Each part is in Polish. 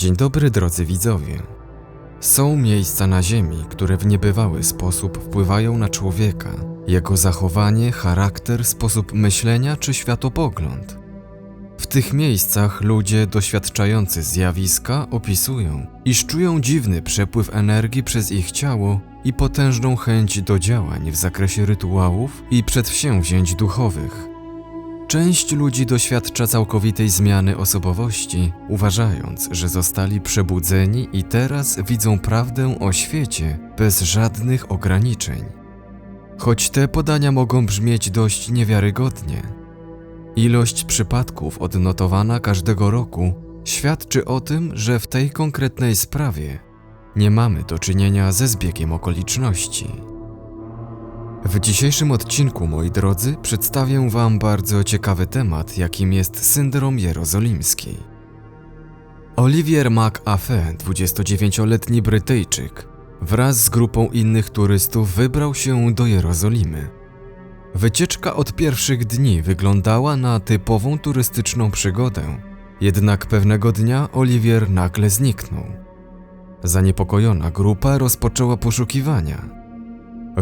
Dzień dobry drodzy widzowie. Są miejsca na Ziemi, które w niebywały sposób wpływają na człowieka, jego zachowanie, charakter, sposób myślenia czy światopogląd. W tych miejscach ludzie doświadczający zjawiska opisują, iż czują dziwny przepływ energii przez ich ciało i potężną chęć do działań w zakresie rytuałów i przedsięwzięć duchowych. Część ludzi doświadcza całkowitej zmiany osobowości, uważając, że zostali przebudzeni i teraz widzą prawdę o świecie bez żadnych ograniczeń. Choć te podania mogą brzmieć dość niewiarygodnie, ilość przypadków odnotowana każdego roku świadczy o tym, że w tej konkretnej sprawie nie mamy do czynienia ze zbiegiem okoliczności. W dzisiejszym odcinku, moi drodzy, przedstawię Wam bardzo ciekawy temat, jakim jest syndrom jerozolimski. Olivier McAfee, 29-letni Brytyjczyk, wraz z grupą innych turystów wybrał się do Jerozolimy. Wycieczka od pierwszych dni wyglądała na typową turystyczną przygodę, jednak pewnego dnia Olivier nagle zniknął. Zaniepokojona grupa rozpoczęła poszukiwania.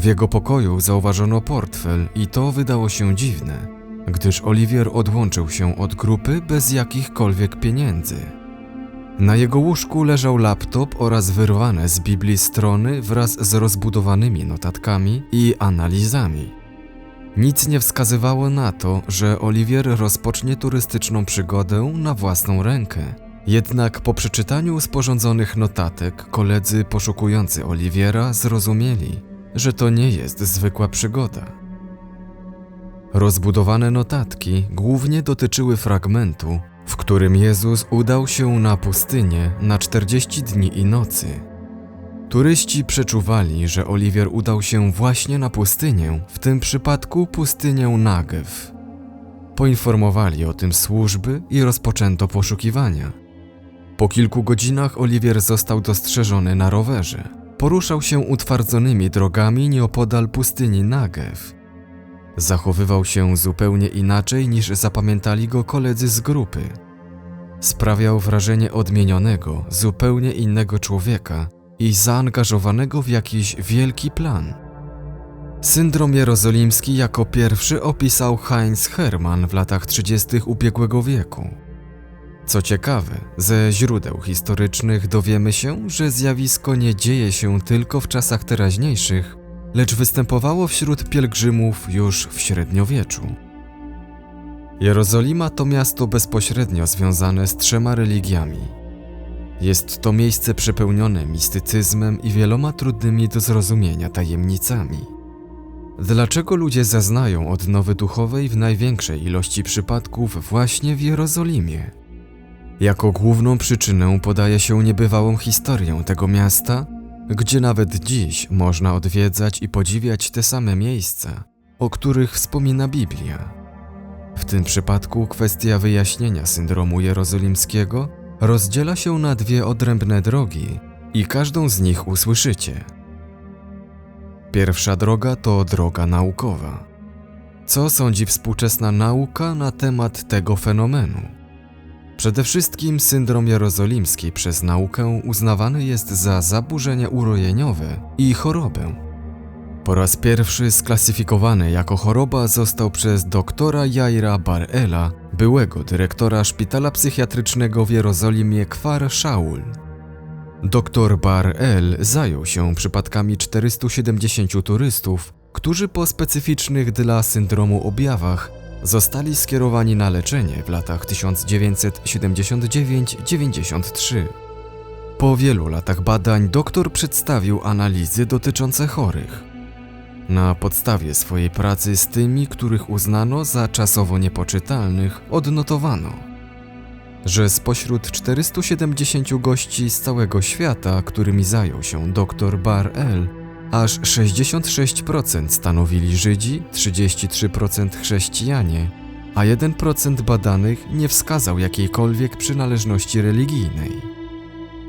W jego pokoju zauważono portfel i to wydało się dziwne, gdyż Olivier odłączył się od grupy bez jakichkolwiek pieniędzy. Na jego łóżku leżał laptop oraz wyrwane z Biblii strony wraz z rozbudowanymi notatkami i analizami. Nic nie wskazywało na to, że Olivier rozpocznie turystyczną przygodę na własną rękę. Jednak po przeczytaniu sporządzonych notatek koledzy poszukujący Oliviera zrozumieli, że to nie jest zwykła przygoda. Rozbudowane notatki głównie dotyczyły fragmentu, w którym Jezus udał się na pustynię na 40 dni i nocy. Turyści przeczuwali, że Oliwier udał się właśnie na pustynię, w tym przypadku pustynię Nagev. Poinformowali o tym służby i rozpoczęto poszukiwania. Po kilku godzinach Oliwier został dostrzeżony na rowerze. Poruszał się utwardzonymi drogami nieopodal pustyni Nagev. Zachowywał się zupełnie inaczej niż zapamiętali go koledzy z grupy. Sprawiał wrażenie odmienionego, zupełnie innego człowieka i zaangażowanego w jakiś wielki plan. Syndrom jerozolimski jako pierwszy opisał Heinz Hermann w latach 30. ubiegłego wieku. Co ciekawe, ze źródeł historycznych dowiemy się, że zjawisko nie dzieje się tylko w czasach teraźniejszych, lecz występowało wśród pielgrzymów już w średniowieczu. Jerozolima to miasto bezpośrednio związane z trzema religiami. Jest to miejsce przepełnione mistycyzmem i wieloma trudnymi do zrozumienia tajemnicami. Dlaczego ludzie zaznają odnowy duchowej w największej ilości przypadków właśnie w Jerozolimie? Jako główną przyczynę podaje się niebywałą historię tego miasta, gdzie nawet dziś można odwiedzać i podziwiać te same miejsca, o których wspomina Biblia. W tym przypadku kwestia wyjaśnienia syndromu jerozolimskiego rozdziela się na dwie odrębne drogi i każdą z nich usłyszycie. Pierwsza droga to droga naukowa. Co sądzi współczesna nauka na temat tego fenomenu? Przede wszystkim syndrom jerozolimski przez naukę uznawany jest za zaburzenie urojeniowe i chorobę. Po raz pierwszy sklasyfikowany jako choroba został przez doktora Jaira Barela, byłego dyrektora szpitala psychiatrycznego w Jerozolimie Kwar Shaul. Dr Bar-El zajął się przypadkami 470 turystów, którzy po specyficznych dla syndromu objawach zostali skierowani na leczenie w latach 1979-93. Po wielu latach badań doktor przedstawił analizy dotyczące chorych. Na podstawie swojej pracy z tymi, których uznano za czasowo niepoczytalnych, odnotowano, że spośród 470 gości z całego świata, którymi zajął się dr Bar-El, Aż 66% stanowili Żydzi, 33% chrześcijanie, a 1% badanych nie wskazał jakiejkolwiek przynależności religijnej.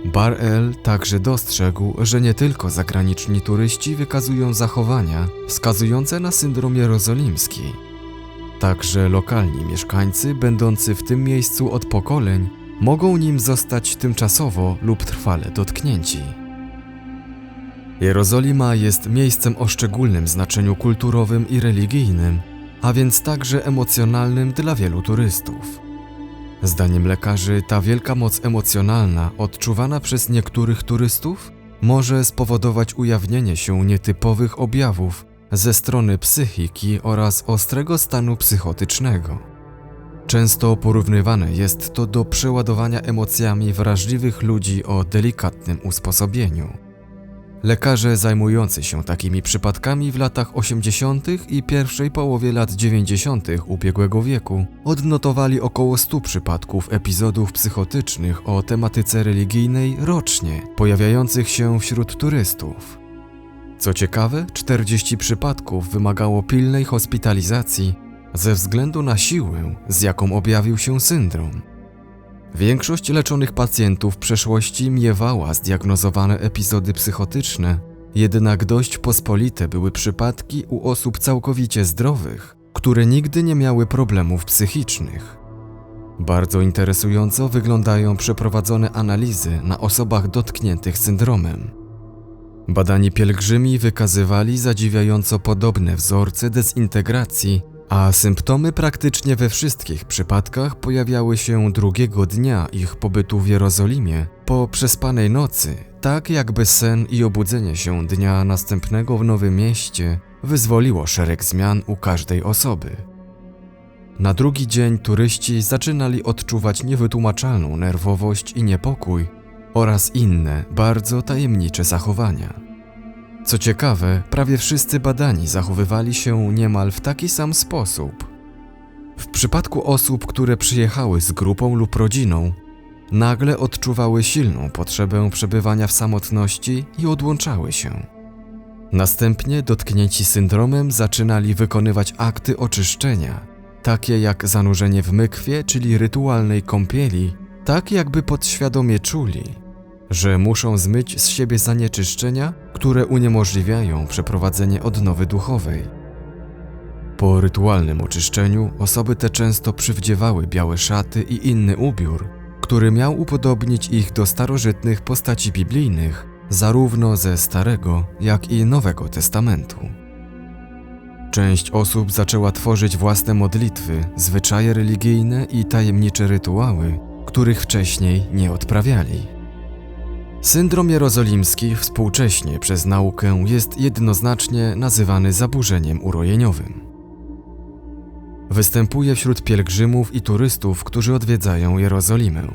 Bar-El także dostrzegł, że nie tylko zagraniczni turyści wykazują zachowania wskazujące na syndrom jerozolimski. Także lokalni mieszkańcy, będący w tym miejscu od pokoleń, mogą nim zostać tymczasowo lub trwale dotknięci. Jerozolima jest miejscem o szczególnym znaczeniu kulturowym i religijnym, a więc także emocjonalnym dla wielu turystów. Zdaniem lekarzy, ta wielka moc emocjonalna, odczuwana przez niektórych turystów, może spowodować ujawnienie się nietypowych objawów ze strony psychiki oraz ostrego stanu psychotycznego. Często porównywane jest to do przeładowania emocjami wrażliwych ludzi o delikatnym usposobieniu. Lekarze zajmujący się takimi przypadkami w latach 80. i pierwszej połowie lat 90. ubiegłego wieku odnotowali około 100 przypadków epizodów psychotycznych o tematyce religijnej rocznie, pojawiających się wśród turystów. Co ciekawe, 40 przypadków wymagało pilnej hospitalizacji ze względu na siłę, z jaką objawił się syndrom. Większość leczonych pacjentów w przeszłości miewała zdiagnozowane epizody psychotyczne, jednak dość pospolite były przypadki u osób całkowicie zdrowych, które nigdy nie miały problemów psychicznych. Bardzo interesująco wyglądają przeprowadzone analizy na osobach dotkniętych syndromem. Badani pielgrzymi wykazywali zadziwiająco podobne wzorce dezintegracji a symptomy praktycznie we wszystkich przypadkach pojawiały się drugiego dnia ich pobytu w Jerozolimie, po przespanej nocy, tak jakby sen i obudzenie się dnia następnego w Nowym Mieście wyzwoliło szereg zmian u każdej osoby. Na drugi dzień turyści zaczynali odczuwać niewytłumaczalną nerwowość i niepokój oraz inne, bardzo tajemnicze zachowania. Co ciekawe, prawie wszyscy badani zachowywali się niemal w taki sam sposób. W przypadku osób, które przyjechały z grupą lub rodziną, nagle odczuwały silną potrzebę przebywania w samotności i odłączały się. Następnie dotknięci syndromem zaczynali wykonywać akty oczyszczenia, takie jak zanurzenie w mykwie, czyli rytualnej kąpieli, tak jakby podświadomie czuli, że muszą zmyć z siebie zanieczyszczenia, które uniemożliwiają przeprowadzenie odnowy duchowej. Po rytualnym oczyszczeniu osoby te często przywdziewały białe szaty i inny ubiór, który miał upodobnić ich do starożytnych postaci biblijnych, zarówno ze Starego, jak i Nowego Testamentu. Część osób zaczęła tworzyć własne modlitwy, zwyczaje religijne i tajemnicze rytuały, których wcześniej nie odprawiali. Syndrom jerozolimski współcześnie przez naukę jest jednoznacznie nazywany zaburzeniem urojeniowym. Występuje wśród pielgrzymów i turystów, którzy odwiedzają Jerozolimę.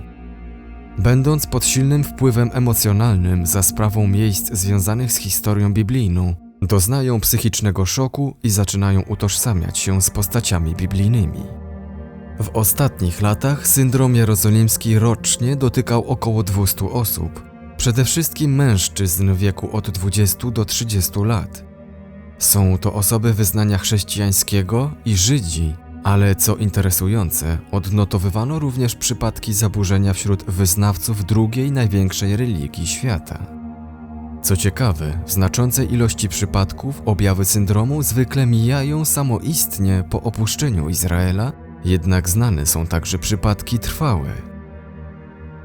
Będąc pod silnym wpływem emocjonalnym za sprawą miejsc związanych z historią biblijną, doznają psychicznego szoku i zaczynają utożsamiać się z postaciami biblijnymi. W ostatnich latach syndrom jerozolimski rocznie dotykał około 200 osób, Przede wszystkim mężczyzn w wieku od 20 do 30 lat. Są to osoby wyznania chrześcijańskiego i Żydzi, ale co interesujące, odnotowywano również przypadki zaburzenia wśród wyznawców drugiej największej religii świata. Co ciekawe, w znaczącej ilości przypadków objawy syndromu zwykle mijają samoistnie po opuszczeniu Izraela, jednak znane są także przypadki trwałe,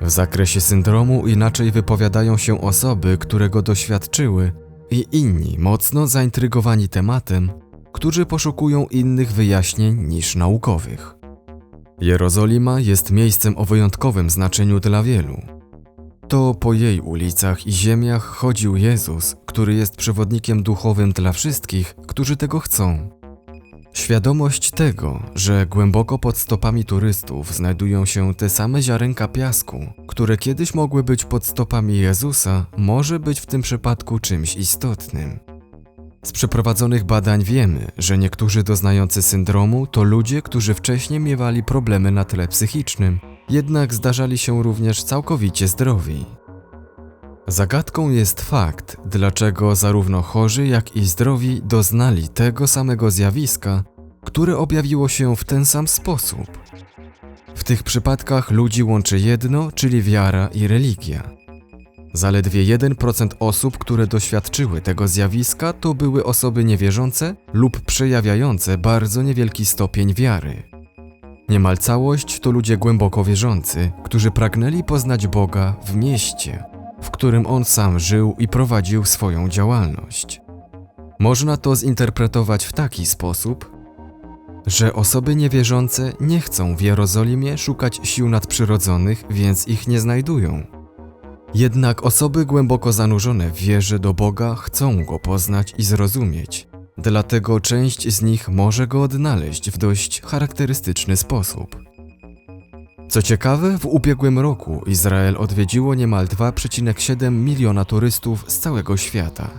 w zakresie syndromu inaczej wypowiadają się osoby, które go doświadczyły, i inni mocno zaintrygowani tematem, którzy poszukują innych wyjaśnień niż naukowych. Jerozolima jest miejscem o wyjątkowym znaczeniu dla wielu. To po jej ulicach i ziemiach chodził Jezus, który jest przewodnikiem duchowym dla wszystkich, którzy tego chcą. Świadomość tego, że głęboko pod stopami turystów znajdują się te same ziarenka piasku, które kiedyś mogły być pod stopami Jezusa, może być w tym przypadku czymś istotnym. Z przeprowadzonych badań wiemy, że niektórzy doznający syndromu to ludzie, którzy wcześniej miewali problemy na tle psychicznym, jednak zdarzali się również całkowicie zdrowi. Zagadką jest fakt, dlaczego zarówno chorzy, jak i zdrowi doznali tego samego zjawiska, które objawiło się w ten sam sposób. W tych przypadkach ludzi łączy jedno, czyli wiara i religia. Zaledwie 1% osób, które doświadczyły tego zjawiska, to były osoby niewierzące lub przejawiające bardzo niewielki stopień wiary. Niemal całość to ludzie głęboko wierzący, którzy pragnęli poznać Boga w mieście, w którym on sam żył i prowadził swoją działalność. Można to zinterpretować w taki sposób, że osoby niewierzące nie chcą w Jerozolimie szukać sił nadprzyrodzonych, więc ich nie znajdują. Jednak osoby głęboko zanurzone w wierze do Boga chcą go poznać i zrozumieć, dlatego część z nich może go odnaleźć w dość charakterystyczny sposób. Co ciekawe, w ubiegłym roku Izrael odwiedziło niemal 2,7 miliona turystów z całego świata.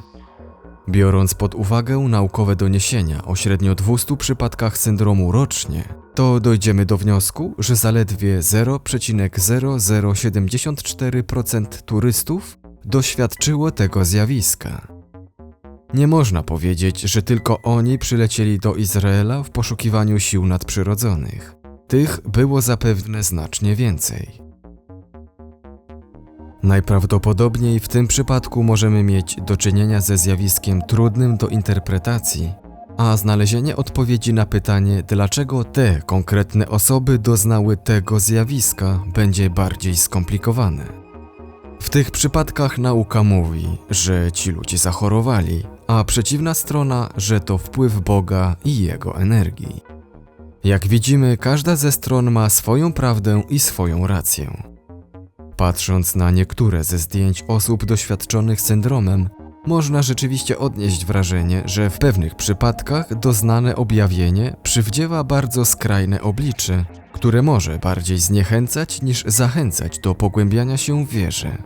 Biorąc pod uwagę naukowe doniesienia o średnio 200 przypadkach syndromu rocznie, to dojdziemy do wniosku, że zaledwie 0,0074% turystów doświadczyło tego zjawiska. Nie można powiedzieć, że tylko oni przylecieli do Izraela w poszukiwaniu sił nadprzyrodzonych. Tych było zapewne znacznie więcej. Najprawdopodobniej w tym przypadku możemy mieć do czynienia ze zjawiskiem trudnym do interpretacji, a znalezienie odpowiedzi na pytanie, dlaczego te konkretne osoby doznały tego zjawiska, będzie bardziej skomplikowane. W tych przypadkach nauka mówi, że ci ludzie zachorowali, a przeciwna strona, że to wpływ Boga i jego energii. Jak widzimy, każda ze stron ma swoją prawdę i swoją rację. Patrząc na niektóre ze zdjęć osób doświadczonych syndromem, można rzeczywiście odnieść wrażenie, że w pewnych przypadkach doznane objawienie przywdziewa bardzo skrajne oblicze, które może bardziej zniechęcać niż zachęcać do pogłębiania się w wierze.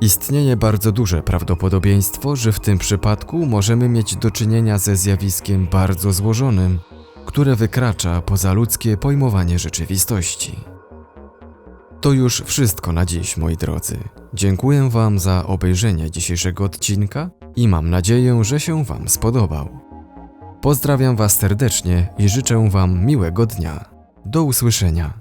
Istnieje bardzo duże prawdopodobieństwo, że w tym przypadku możemy mieć do czynienia ze zjawiskiem bardzo złożonym, które wykracza poza ludzkie pojmowanie rzeczywistości. To już wszystko na dziś, moi drodzy. Dziękuję Wam za obejrzenie dzisiejszego odcinka i mam nadzieję, że się Wam spodobał. Pozdrawiam Was serdecznie i życzę Wam miłego dnia. Do usłyszenia.